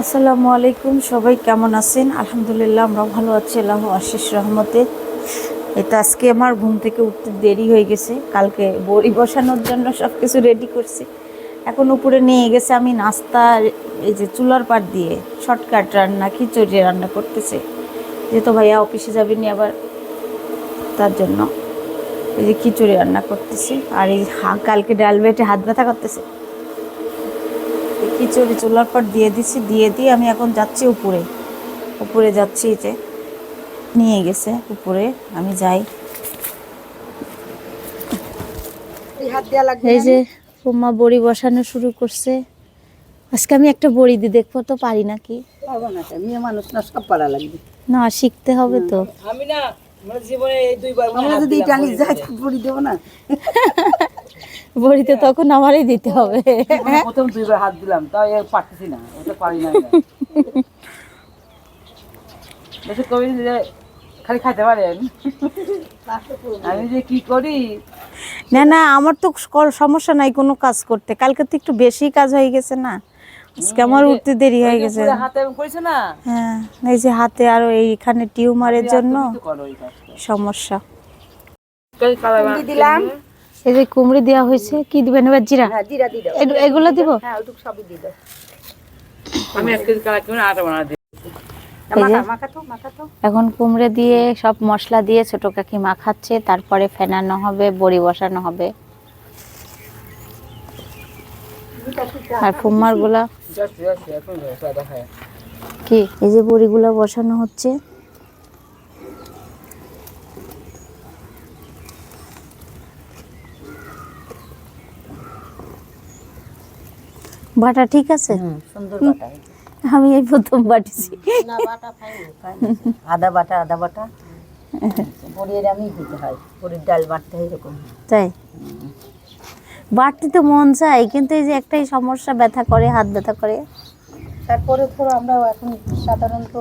আসসালামু আলাইকুম, সবাই কেমন আছেন? আলহামদুলিল্লাহ, আমরা ভালো আছি, আল্লাহ আশিস রহমতে। এটা আজকে আমার ঘুম থেকে উঠতে দেরি হয়ে গেছে। কালকে বড়ি বসানোর জন্য সব কিছু রেডি করছি। এখন উপরে নিয়ে গেছে আমি নাস্তা, এই যে চুলার পাট দিয়ে শর্টকাট রান্না, খিচুড়ি রান্না করতেছে। যেহেতু ভাইয়া অফিসে যাবেনি আবার, তার জন্য। এই যে খিচুড়ি রান্না করতেছি। আর এই কালকে ডাল বেটে হাত ব্যথা করতেছে। খিচুড়ি চুলার পর দিয়ে দিছি দিয়ে দিয়ে আমি এখন যাচ্ছি উপরে। উপরে যাচ্ছি যে নিয়ে গেছে উপরে আমি যাই। এই হাত দেওয়া লাগবে এই যে উম্মা বড়ি বসানো শুরু করছে। আজকে আমি একটা বড়ি দিয়ে দেখব তো পারি নাকি? না তো, মেয়ে মানুষ না সব পারা লাগবে। না শিখতে হবে তো। আমি না আমার জীবনে এই দুইবার আমরা যদি টানি বড়ি যাই দিতে। দেবো না। বড়িতে তখন আমারই দিতে হবে। জীবনে প্রথম দুইবার হাত দিলাম তাও এর পারতেছি না ওটা পারি না। বেশি কবি যে খালি খাইতে পারেন। আমি যে কি করি? না না আমার তো সমস্যা নাই কোনো কাজ করতে। কালকে তো একটু বেশি কাজ হয়ে গেছে না। আজকে আমার উঠতে দেরি হয়ে গেছে। পুরো হাতে আমি করেছে না? হ্যাঁ এই যে হাতে আরও এইখানে টিউমারের জন্য। সমস্যা। দিলাম। এই যে কুমড়ি দেওয়া হয়েছে কি দিবেন? এবার জিরা? হ্যাঁ জিরা দাও এগুলো দিব? হ্যাঁ ওটুকু সবই দাও আমি এক কেজি কালাই কিনে আটা বানা দিই এখন কুমড়ে দিয়ে সব মশলা দিয়ে ছোট কাকি মাখাচ্ছে তারপরে ফেনানো হবে বড়ি বসানো হবে। আর ফুম্মারগুলা? কি? এই যে বড়িগুলো বসানো হচ্ছে। বাটা ঠিক আছে? সুন্দর বাটা। আমি এই প্রথম বাটিছি। আদা বাটা আদা বাটা। বড়ির আমি দিতে হয় বড়ির ডাল বাটতে হয় এরকম। তাই? তো মন চাই কিন্তু এই যে একটাই সমস্যা ব্যথা করে হাত ব্যথা করে। তারপরে ধরো আমরা এখন সাধারণত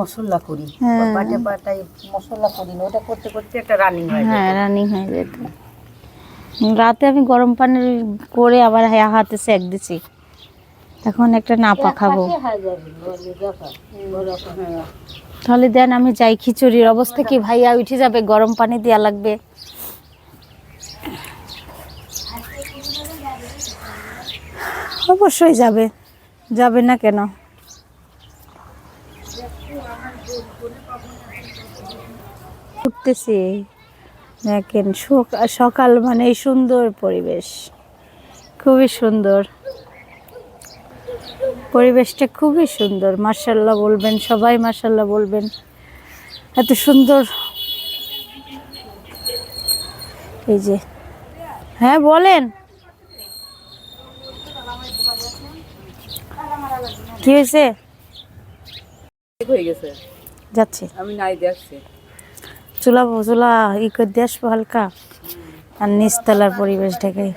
মশলা করি। হ্যাঁ। বাটে বাটাই মশলা করি না ওটা করতে করতে একটা রানিং হয় হ্যাঁ রানিং হয়ে যেত। রাতে আমি গরম পানি করে আবার হাতে সেক দিছি। এখন একটা নাপা খাব। হ্যাঁ। তাহলে দেন আমি যাই খিচুড়ির অবস্থা কি? ভাইয়া উঠে যাবে গরম পানি দেওয়া লাগবে। অবশ্যই যাবে। যাবে না কেন? উঠতেছি। দেখেন সক- সকাল মানে সুন্দর পরিবেশ। খুবই সুন্দর। পরিবেশটা খুবই সুন্দর। মার্শাল্লাহ বলবেন সবাই মার্শাল্লাহ বলবেন। এত সুন্দর। এই যে হ্যাঁ বলেন। কি হয়েছে? হয়ে যাচ্ছে। আমি নাই দেখছি চুলা চুলা ই করে দিয়ে আসব হালকা। আর নিচতলার পরিবেশ ঢেকে।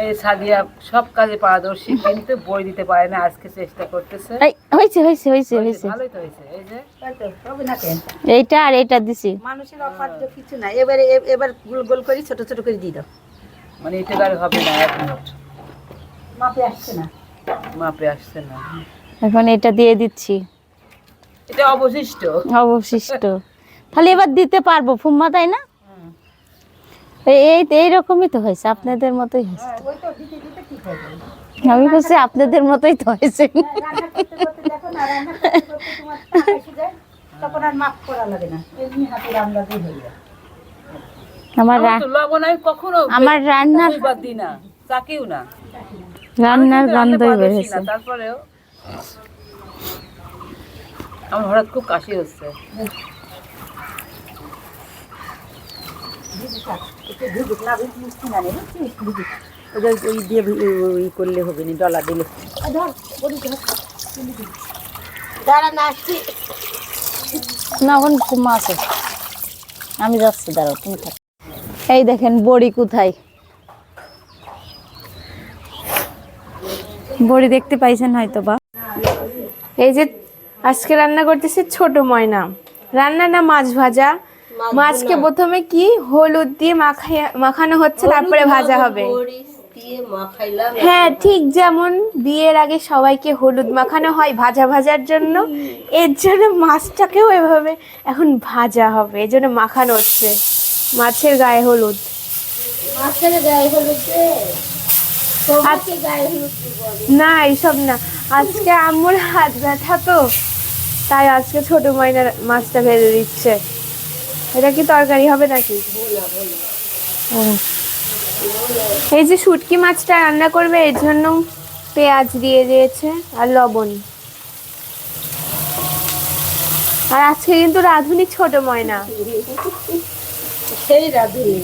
এই সাদিয়া সব কাজে পারদর্শী কিন্তু বই দিতে পারে না আজকে চেষ্টা করতেছে। এই হয়েছে হয়েছে হয়েছে হয়েছে ভালোই তো হয়েছে। এই যে এইটা আর এইটা দিছি। মানুষের অফার তো কিছু না এবারে এবার গোল গোল করে ছোট ছোট করে দিয়ে দাও। মানে এটা আর হবে না এক মিনিট। মাপে আসছে না। মাপে আসছে না। এখন এটা দিয়ে দিচ্ছি। এটা অবশিষ্ট। অবশিষ্ট। তাহলে এবার দিতে পারব ফুম্মা তাই না? এই এই এইরকমই তো হয়েছে আপনাদের মতোই হয়েছে। হয়ে আমি বলছি আপনাদের মতোই তো হয়েছে। রান্না করতে করতে দেখো না রান্না করতে করতে তোমার টাকা এসে যায় তখন আর মাপ করা লাগে না। এমনি হাতে রান্না দিয়ে হয়ে আমার আমার রান্নার না রান্নার গন্ধই তারপরেও আমার হঠাৎ খুব কাশি হচ্ছে। করলে হবে না ডলা দিলে না এখন আমি যাচ্ছি, দাঁড়াও, তুমি থাক। এই দেখেন, বড়ি কোথায়? বড়ি দেখতে পাইছেন হয়তো বা এই যে আজকে রান্না করতেছি ছোট ময়না। রান্না না মাছ ভাজা। মাছকে প্রথমে কি? হলুদ দিয়ে মাখাইয়া মাখানো হচ্ছে তারপরে ভাজা হবে। হ্যাঁ ঠিক যেমন বিয়ের আগে সবাইকে হলুদ মাখানো হয় ভাজা ভাজার জন্য। এর জন্য মাছটাকেও এভাবে এখন ভাজা হবে। এর জন্য মাখানো হচ্ছে। মাছের গায়ে হলুদ। মাছের গায়ে হলুদ দে। গায়ে হলুদ না এইসব না। আজকে আম্মুর হাত ব্যথা তো তাই আজকে ছোট মাইনার মাছটা ভেজে দিচ্ছে। এটা কি তরকারি হবে নাকি। এই যে শুটকি মাছটা রান্না করবে এর জন্য পেঁয়াজ দিয়ে দিয়েছে আর লবণ। আর আজকে কিন্তু রাঁধুনি ছোট ময়না। সেই রাঁধুনি।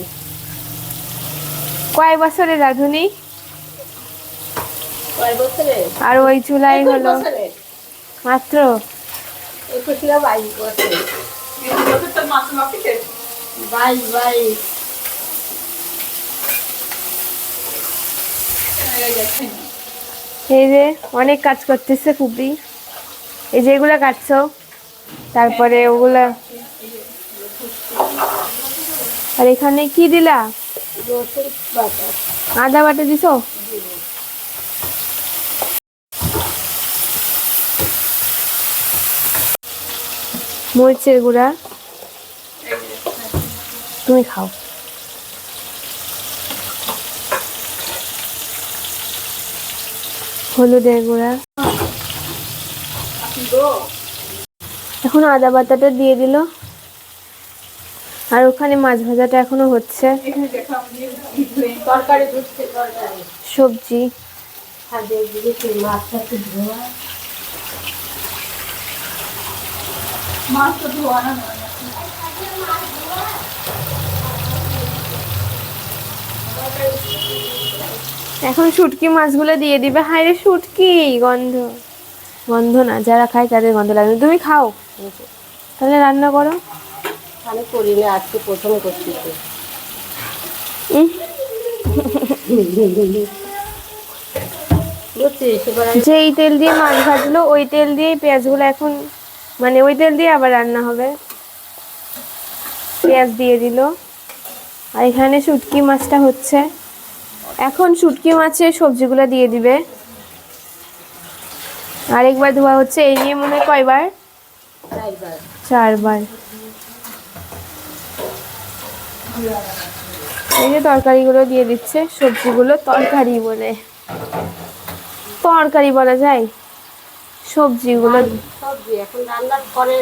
কয় বছরের রাঁধুনি? আর ওই চুলাই হলো। মাত্র। এই যে অনেক কাজ করতেছে খুবই এই যে এগুলা কাটছো। তারপরে ওগুলা আর এখানে কি দিলা? আদা বাটা দিছো? মরিচের গুঁড়া। তুমি খাও। হলুদের গুঁড়া। এখন আদা বাটাটা দিয়ে দিল। আর ওখানে মাছ ভাজাটা এখনও হচ্ছে। সবজি। খাদ্য দিয়েছি মাছটা একটু ধোয়া এখন শুটকি মাছগুলো দিয়ে দিবে। হাই রে শুটকি গন্ধ। গন্ধ না যারা খায় তাদের গন্ধ লাগে তুমি খাও। তাহলে রান্না করো। আমি করি না আজকে প্রথম করছি। তো। যেই তেল দিয়ে মাছ ভাজলো ওই তেল দিয়ে পেঁয়াজগুলো এখন মানে ওই তেল দিয়ে আবার রান্না হবে। পেঁয়াজ দিয়ে দিল। আর এখানে শুটকি মাছটা হচ্ছে। এখন শুটকি মাছের সবজিগুলো দিয়ে দিবে। আরেকবার ধোয়া হচ্ছে এই নিয়ে মনে হয় কয়বার? চারবার। এই যে তরকারিগুলো দিয়ে দিচ্ছে সবজিগুলো তরকারি বলে। তরকারি বলা যায়? সবজিগুলো। সবজি এখন রান্নার পরে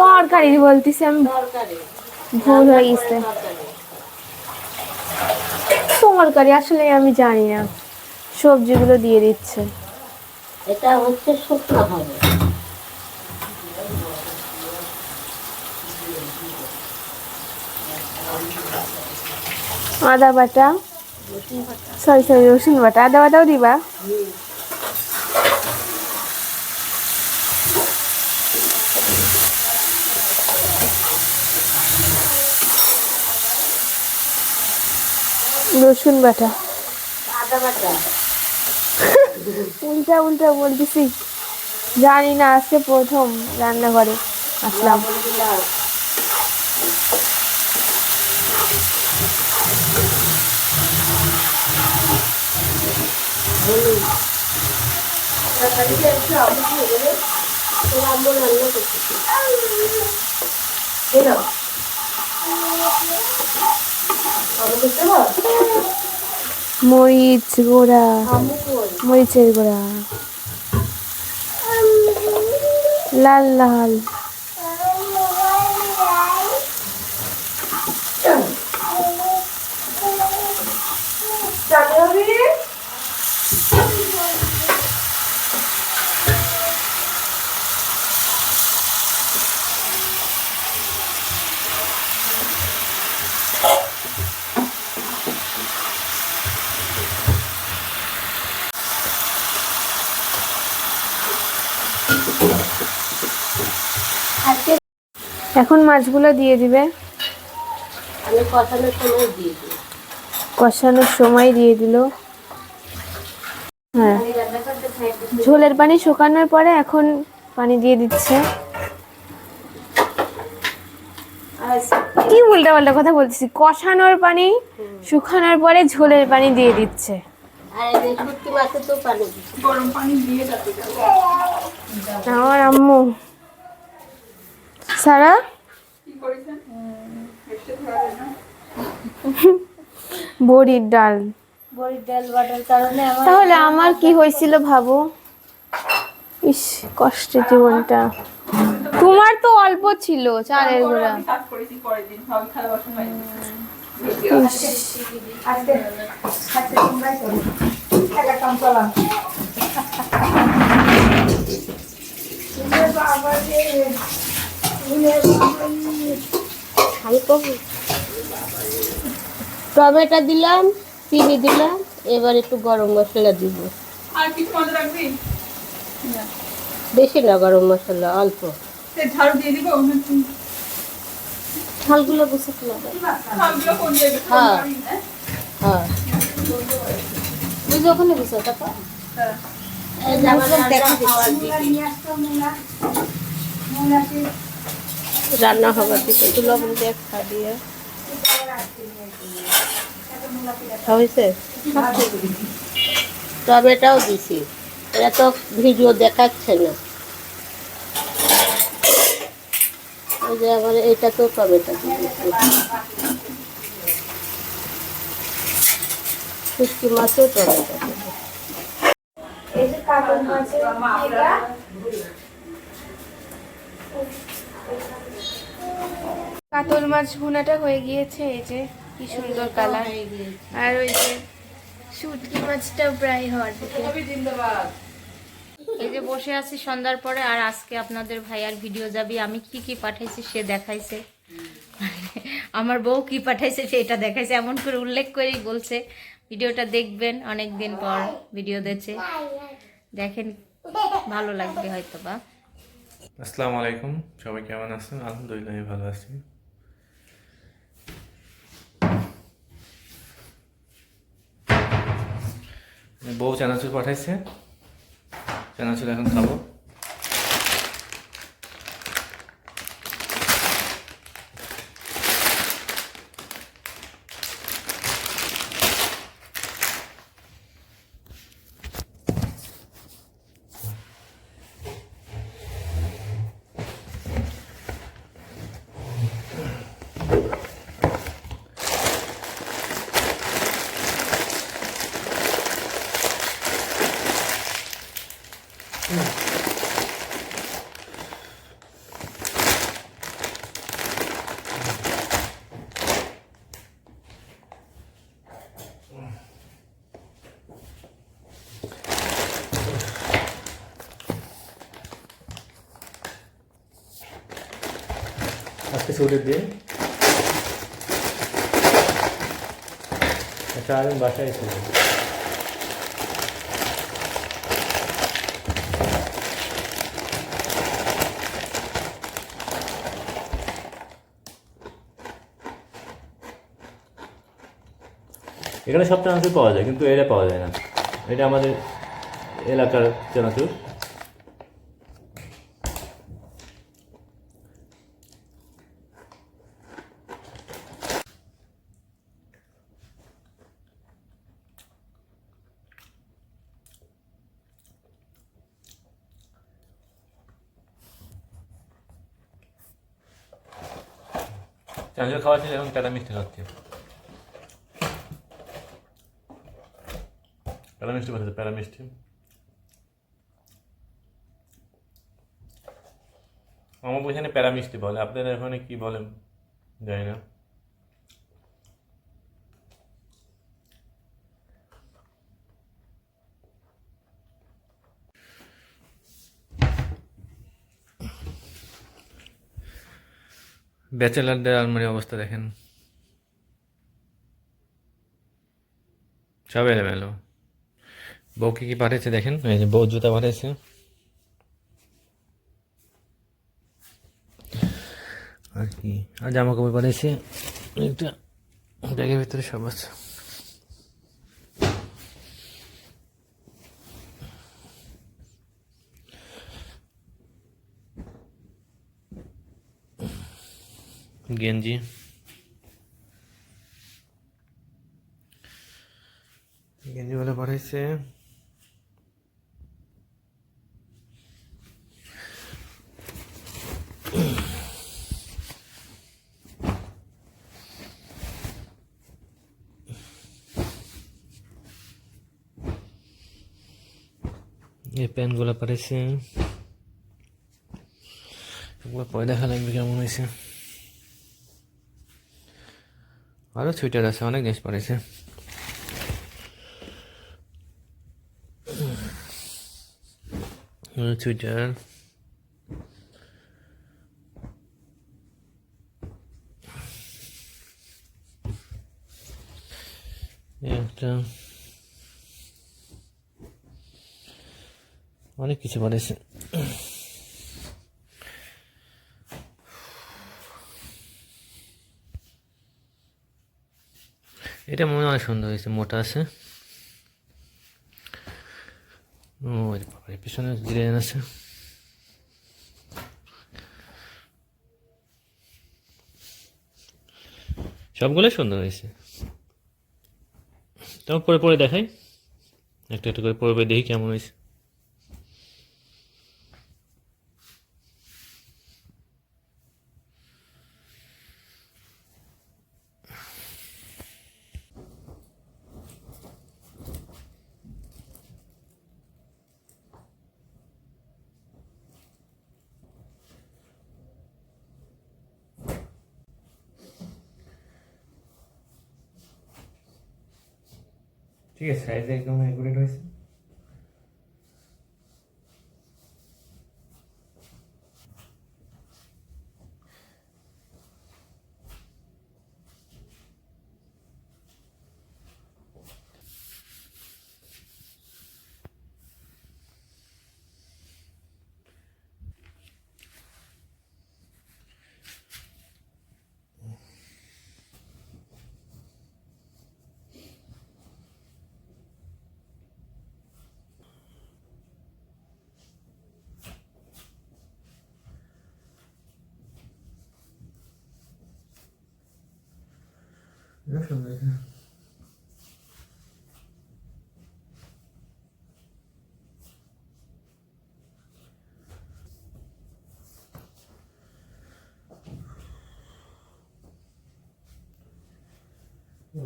তরকারি বলতেছি আমি। তরকারি। ভুল হয়ে গেছে। তরকারি। তরকারি আসলে আমি জানি না। সবজিগুলো দিয়ে দিচ্ছে। এটা হচ্ছে শুকনো হবে। আদা বাটা সরি সরি রসুন বাটা। আদা বাটাও দিবা? রসুন বাটা। উল্টা উল্টা বলতেছি। জানি না আজকে প্রথম রান্নাঘরে আসলাম। রান্না মরিচ গোড়া। মরিচের গোড়া। লাল লাল। আজকে এখন মাছগুলো দিয়ে দিবে। আমি কষানোর সময় দিয়ে দিই। কষানোর সময় দিয়ে দিল। হ্যাঁ। ঝোলের পানি শুকানোর পরে এখন পানি দিয়ে দিচ্ছে। কি উল্টা পাল্টা কথা বলতেছি? কষানোর পানি শুকানোর পরে ঝোলের পানি দিয়ে দিচ্ছে। আর এই যে শুটকি মাছে তো পানি। দিছি। আমার আম্মু। সারা? বড়ির ডাল। ডাল বাটার কারণে আমার তাহলে আমার কি হয়েছিল ভাবো? ইস কষ্টের জীবনটা। তোমার তো অল্প ছিল চালের গুঁড়া। কাজ টমেটো দিলাম চিনি দিলাম এবার একটু গরম মশলা দিব। আর কিছু মনে রাখবি? বেশি না গরম মশলা অল্প। ঝাড়ু দিয়ে দিব? ঝালগুলো ফেলা দেবে। হ্যাঁ। হ্যাঁ? বুঝে ওখানে যে আমার রান্না। হবার দিকে। একটু লবণ দিয়ে খা দিয়ে। হয়েছে? টমেটোও দিছি। এটা তো ভিডিও দেখাচ্ছে না। ওই যে আমার এটা তো টমেটো দিয়েছি। শুটকি মাছও টমেটো দিয়েছি। কাতল মাছ ভুনাটা হয়ে গিয়েছে এই যে কি সুন্দর কালার। আর ওই যে শুটকি মাছটাও প্রায় হওয়ার দিকে। এই যে বসে আছি সন্ধ্যার পরে আর আজকে আপনাদের ভাইয়ার ভিডিও যাবি আমি কি কি পাঠাইছি সে দেখাইছে। আমার বউ কি পাঠাইছে সেটা দেখাইছে এমন করে উল্লেখ করেই বলছে। ভিডিওটা দেখবেন অনেক দিন পর ভিডিও দিচ্ছে দেখেন ভালো লাগবে হয়তো বা আসসালামু আলাইকুম সবাই কেমন আছেন? আলহামদুলিল্লাহ ভালো আছি। বউ চানাচুর পাঠাইছে। চানাচুর এখন খাব। আজকে ছুটির দিন সারাদিন বাসায় ছিল এখানে সব চানাচুর পাওয়া যায়, কিন্তু এটা পাওয়া যায় না। এটা আমাদের এলাকার চানাচুর চানাচুর খাওয়া ছিল এখন কাটা মিষ্টি খাচ্ছে প্যারা মিষ্টি বলেছে প্যারা মিষ্টি আমার এখানে প্যারা মিষ্টি বলে আপনারা এখানে কি বলেন জানি না ব্যাচেলারদের আলমারি অবস্থা দেখেন। সব এলোমেলো। বউ কি কি পাঠিয়েছে দেখেন? এই যে বউ জুতা পাঠিয়েছে। আর কি? আর জামা কাপড় পাঠিয়েছে। একটা ব্যাগের ভিতরে সব আছে। গেঞ্জি গেঞ্জি বলে পাঠিয়েছে হয়েছে এই প্যান্টগুলো পারেছে এগুলো পরে দেখা লাগবে কেমন হয়েছে আরও সুইটার আছে অনেক জিনিস পারেছে। সুইটার একটা। অনেক কিছু পারেছে। এটা মনে হয় সুন্দর হয়েছে, মোটা আছে। পিছনে ডিজাইন আছে। সবগুলোই সুন্দর হয়েছে। তাও পরে পরে দেখাই। একটা একটা করে পরে দেখি কেমন হয়েছে। সাইজ একদম একুরেট হয়েছে এটা সুন্দর হয়েছে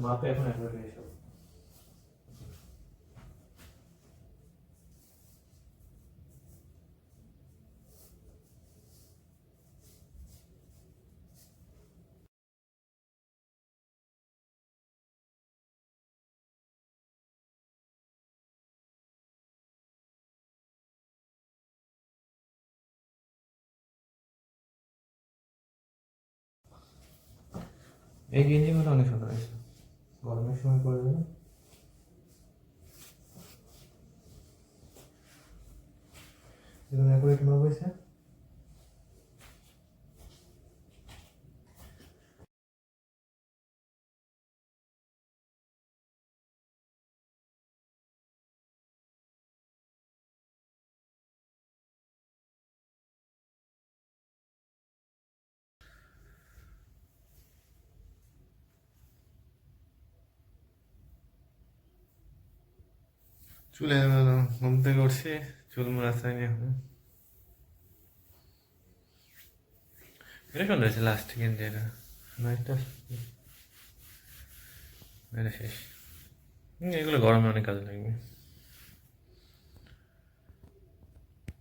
মাপে এই গেঞ্জিগুলো অনেক সুন্দর হয়েছে। গরমের সময় পরে যাবে এরকম অ্যাকুরেট মাপ হয়েছে চুলে ঘুম থেকে উঠছি চুল নিয়ে এখন সুন্দর হয়েছে লাস্ট গেঞ্জি এটা নাইটটা এটা শেষ। এগুলো গরমে অনেক কাজে লাগবে।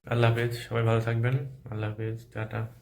আল্লাহ হাফেজ, সবাই ভালো থাকবেন। আল্লাহ হাফেজ, টাটা।